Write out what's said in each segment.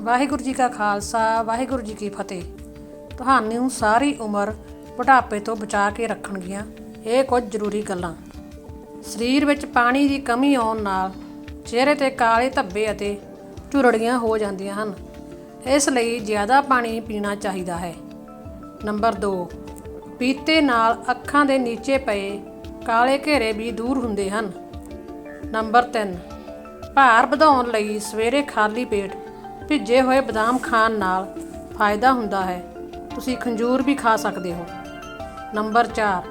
ਵਾਹਿਗੁਰੂ ਜੀ ਕਾ ਖਾਲਸਾ, ਵਾਹਿਗੁਰੂ ਜੀ ਕੀ ਫਤਿਹ। ਤੁਹਾਨੂੰ ਸਾਰੀ ਉਮਰ ਬੁਢਾਪੇ ਤੋਂ ਬਚਾ ਕੇ ਰੱਖਣਗੀਆਂ ਇਹ ਕੁਝ ਜ਼ਰੂਰੀ ਗੱਲਾਂ। ਸਰੀਰ ਵਿੱਚ ਪਾਣੀ ਦੀ ਕਮੀ ਆਉਣ ਨਾਲ ਚਿਹਰੇ ਤੇ ਕਾਲੇ ਧੱਬੇ ਅਤੇ ਝੁਰੜੀਆਂ ਹੋ ਜਾਂਦੀਆਂ ਹਨ। ਇਸ ਲਈ ਜ਼ਿਆਦਾ ਪਾਣੀ ਪੀਣਾ ਚਾਹੀਦਾ ਹੈ। ਨੰਬਰ 2 ਪੀਤੇ ਨਾਲ ਅੱਖਾਂ ਦੇ ਨੀਚੇ ਪਏ ਕਾਲੇ ਘੇਰੇ ਵੀ ਦੂਰ ਹੁੰਦੇ ਹਨ। ਨੰਬਰ 3 ਭਾਰ ਵਧਾਉਣ ਲਈ ਸਵੇਰੇ ਖਾਲੀ ਪੇਟ ਭਿੱਜੇ ਹੋਏ ਬਦਾਮ ਖਾਣ ਨਾਲ ਫਾਇਦਾ ਹੁੰਦਾ ਹੈ। ਤੁਸੀਂ ਖੰਜੂਰ ਵੀ ਖਾ ਸਕਦੇ ਹੋ। ਨੰਬਰ 4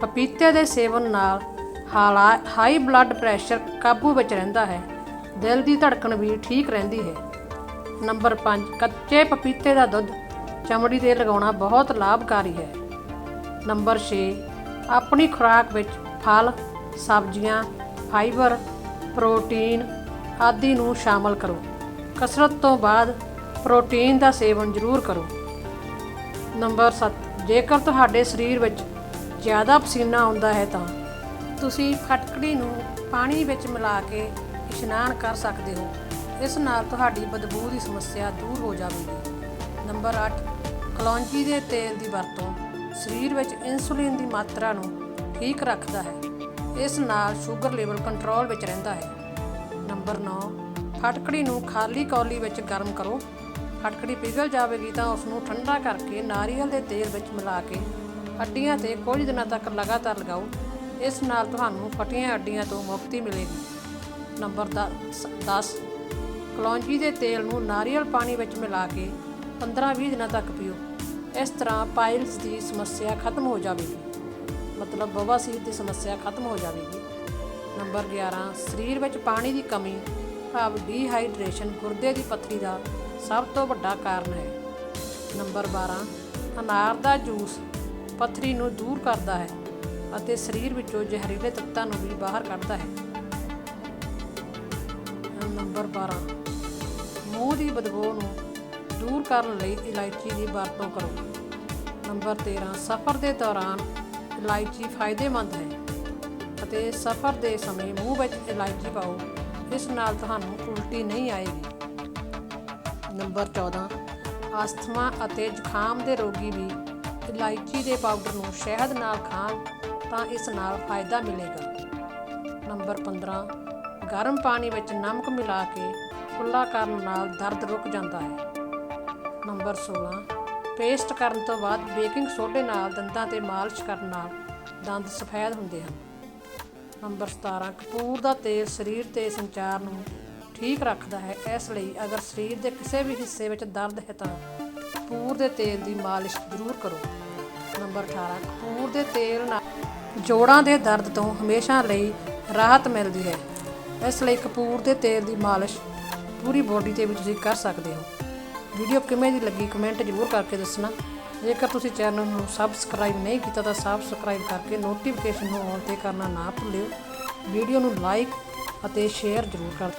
ਪਪੀਤੇ ਦੇ ਸੇਵਨ ਨਾਲ ਹਾਲਾ- ਹਾਈ ਬਲੱਡ ਪ੍ਰੈਸ਼ਰ ਕਾਬੂ ਵਿੱਚ ਰਹਿੰਦਾ ਹੈ। ਦਿਲ ਦੀ ਧੜਕਣ ਵੀ ਠੀਕ ਰਹਿੰਦੀ ਹੈ। ਨੰਬਰ 5 ਕੱਚੇ ਪਪੀਤੇ ਦਾ ਦੁੱਧ ਚਮੜੀ ਤੇ ਲਗਾਉਣਾ ਬਹੁਤ ਲਾਭਕਾਰੀ ਹੈ। ਨੰਬਰ 6 ਆਪਣੀ ਖੁਰਾਕ ਵਿੱਚ ਫਲ, ਸਬਜ਼ੀਆਂ ਫਾਈਬਰ ਪ੍ਰੋਟੀਨ ਆਦਿ ਨੂੰ ਸ਼ਾਮਲ ਕਰੋ। ਕਸਰਤ ਤੋਂ ਬਾਅਦ ਪ੍ਰੋਟੀਨ ਦਾ ਸੇਵਨ ਜ਼ਰੂਰ ਕਰੋ। ਨੰਬਰ 7 ਜੇਕਰ ਤੁਹਾਡੇ ਸਰੀਰ ਵਿੱਚ ਜ਼ਿਆਦਾ ਪਸੀਨਾ ਆਉਂਦਾ ਹੈ ਤਾਂ ਤੁਸੀਂ ਫਟਕੜੀ ਨੂੰ ਪਾਣੀ ਵਿੱਚ ਮਿਲਾ ਕੇ ਇਸ਼ਨਾਨ ਕਰ ਸਕਦੇ ਹੋ। ਇਸ ਨਾਲ ਤੁਹਾਡੀ ਬਦਬੂ ਦੀ ਸਮੱਸਿਆ ਦੂਰ ਹੋ ਜਾਵੇਗੀ। ਨੰਬਰ 8 ਕਲੌਂਜੀ ਦੇ ਤੇਲ ਦੀ ਵਰਤੋਂ ਸਰੀਰ ਵਿੱਚ ਇਨਸੂਲਿਨ ਦੀ ਮਾਤਰਾ ਨੂੰ ਠੀਕ ਰੱਖਦਾ ਹੈ। ਇਸ ਨਾਲ ਸ਼ੂਗਰ ਲੈਵਲ ਕੰਟਰੋਲ ਵਿੱਚ ਰਹਿੰਦਾ ਹੈ। ਨੰਬਰ 9 ਫਟਕੜੀ ਨੂੰ ਖਾਲੀ ਕੌਲੀ ਵਿੱਚ ਗਰਮ ਕਰੋ। ਫਟਕੜੀ ਪਿਘਲ ਜਾਵੇਗੀ ਤਾਂ ਉਸ ਨੂੰ ਠੰਡਾ ਕਰਕੇ ਨਾਰੀਅਲ ਦੇ ਤੇਲ ਵਿੱਚ ਮਿਲਾ ਕੇ ਅੱਡੀਆਂ ਤੇ ਕੁਝ ਦਿਨਾਂ ਤੱਕ ਲਗਾਤਾਰ ਲਗਾਓ। ਇਸ ਨਾਲ ਤੁਹਾਨੂੰ ਫਟੀਆਂ ਅੱਡੀਆਂ ਤੋਂ ਮੁਕਤੀ ਮਿਲੇਗੀ। ਨੰਬਰ 10 ਕਲੌਂਜੀ ਦੇ ਤੇਲ ਨੂੰ ਨਾਰੀਅਲ ਪਾਣੀ ਵਿੱਚ ਮਿਲਾ ਕੇ 15-20 ਦਿਨਾਂ ਤੱਕ ਪੀਓ। ਇਸ ਤਰ੍ਹਾਂ ਪਾਇਲਸ ਦੀ ਸਮੱਸਿਆ ਖਤਮ ਹੋ ਜਾਵੇਗੀ। ਮਤਲਬ ਬਵਾਸੀਰ ਦੀ ਸਮੱਸਿਆ ਖਤਮ ਹੋ ਜਾਵੇਗੀ। ਨੰਬਰ 11 ਸਰੀਰ ਵਿੱਚ ਪਾਣੀ ਦੀ ਕਮੀ ਭਾਵ ਡੀਹਾਈਡਰੇਸ਼ਨ ਗੁਰਦੇ ਦੀ ਪੱਥਰੀ ਦਾ ਸਭ ਤੋਂ ਵੱਡਾ ਕਾਰਨ ਹੈ। ਨੰਬਰ 12 ਅਨਾਰ ਦਾ ਜੂਸ ਪੱਥਰੀ ਨੂੰ ਦੂਰ ਕਰਦਾ ਹੈ ਅਤੇ ਸਰੀਰ ਵਿੱਚੋਂ ਜ਼ਹਿਰੀਲੇ ਤੱਤਾਂ ਨੂੰ ਵੀ ਬਾਹਰ ਕੱਢਦਾ ਹੈ। ਨੰਬਰ 12 ਮੂੰਹ ਦੀ ਬਦਬੂ ਨੂੰ ਦੂਰ ਕਰਨ ਲਈ ਇਲਾਇਚੀ ਦੀ ਵਰਤੋਂ ਕਰੋ। ਨੰਬਰ 13 ਸਫ਼ਰ ਦੇ ਦੌਰਾਨ ਇਲਾਇਚੀ ਫਾਇਦੇਮੰਦ ਹੈ ਅਤੇ ਸਫ਼ਰ ਦੇ ਸਮੇਂ ਮੂੰਹ ਵਿੱਚ ਇਲਾਇਚੀ ਪਾਓ। ਇਸ ਨਾਲ ਤੁਹਾਨੂੰ ਉਲਟੀ ਨਹੀਂ ਆਏਗੀ। ਨੰਬਰ 14 ਅਸਥਮਾ ਅਤੇ ਜ਼ੁਕਾਮ ਦੇ ਰੋਗੀ ਵੀ ਇਲਾਇਚੀ ਦੇ ਪਾਊਡਰ ਨੂੰ ਸ਼ਹਿਦ ਨਾਲ ਖਾਣ ਤਾਂ ਇਸ ਨਾਲ ਫਾਇਦਾ ਮਿਲੇਗਾ। ਨੰਬਰ 15 ਗਰਮ ਪਾਣੀ ਵਿੱਚ ਨਮਕ ਮਿਲਾ ਕੇ ਕੁੱਲਾ ਕਰਨ ਨਾਲ ਦਰਦ ਰੁਕ ਜਾਂਦਾ ਹੈ। ਨੰਬਰ 16 ਪੇਸਟ ਕਰਨ ਤੋਂ ਬਾਅਦ ਬੇਕਿੰਗ ਸੋਡੇ ਨਾਲ ਦੰਦਾਂ ਤੇ ਮਾਲਿਸ਼ ਕਰਨ ਨਾਲ ਦੰਦ ਸਫੈਦ ਹੁੰਦੇ ਹਨ। ਨੰਬਰ 17 ਕਪੂਰ ਦਾ ਤੇਲ ਸਰੀਰ ਤੇ ਸੰਚਾਰ ਨੂੰ ਠੀਕ ਰੱਖਦਾ ਹੈ। ਇਸ ਲਈ ਅਗਰ ਸਰੀਰ ਦੇ ਕਿਸੇ ਵੀ ਹਿੱਸੇ ਵਿੱਚ ਦਰਦ ਹੈ ਤਾਂ ਕਪੂਰ ਦੇ ਤੇਲ ਦੀ ਮਾਲਿਸ਼ ਜ਼ਰੂਰ ਕਰੋ। ਨੰਬਰ 18 ਕਪੂਰ ਦੇ ਤੇਲ ਨਾਲ ਜੋੜਾਂ ਦੇ ਦਰਦ ਤੋਂ ਹਮੇਸ਼ਾ ਲਈ ਰਾਹਤ ਮਿਲਦੀ ਹੈ। ਇਸ ਲਈ ਕਪੂਰ ਦੇ ਤੇਲ ਦੀ ਮਾਲਿਸ਼ ਪੂਰੀ ਬੋਡੀ ਤੇ ਵੀ ਤੁਸੀਂ ਕਰ ਸਕਦੇ ਹੋ। ਵੀਡੀਓ ਕਿਵੇਂ ਦੀ ਲੱਗੀ ਕਮੈਂਟ ਜ਼ਰੂਰ ਕਰਕੇ ਦੱਸਣਾ। ਜੇਕਰ ਤੁਸੀਂ ਚੈਨਲ ਨੂੰ ਸਬਸਕ੍ਰਾਈਬ ਨਹੀਂ ਕੀਤਾ ਤਾਂ ਸਬਸਕ੍ਰਾਈਬ ਕਰਕੇ ਨੋਟੀਫਿਕੇਸ਼ਨ ਨੂੰ ਔਨ ਤੇ ਕਰਨਾ ਨਾ ਭੁੱਲਿਓ। ਵੀਡੀਓ ਨੂੰ ਲਾਈਕ ਅਤੇ ਸ਼ੇਅਰ ਜ਼ਰੂਰ ਕਰ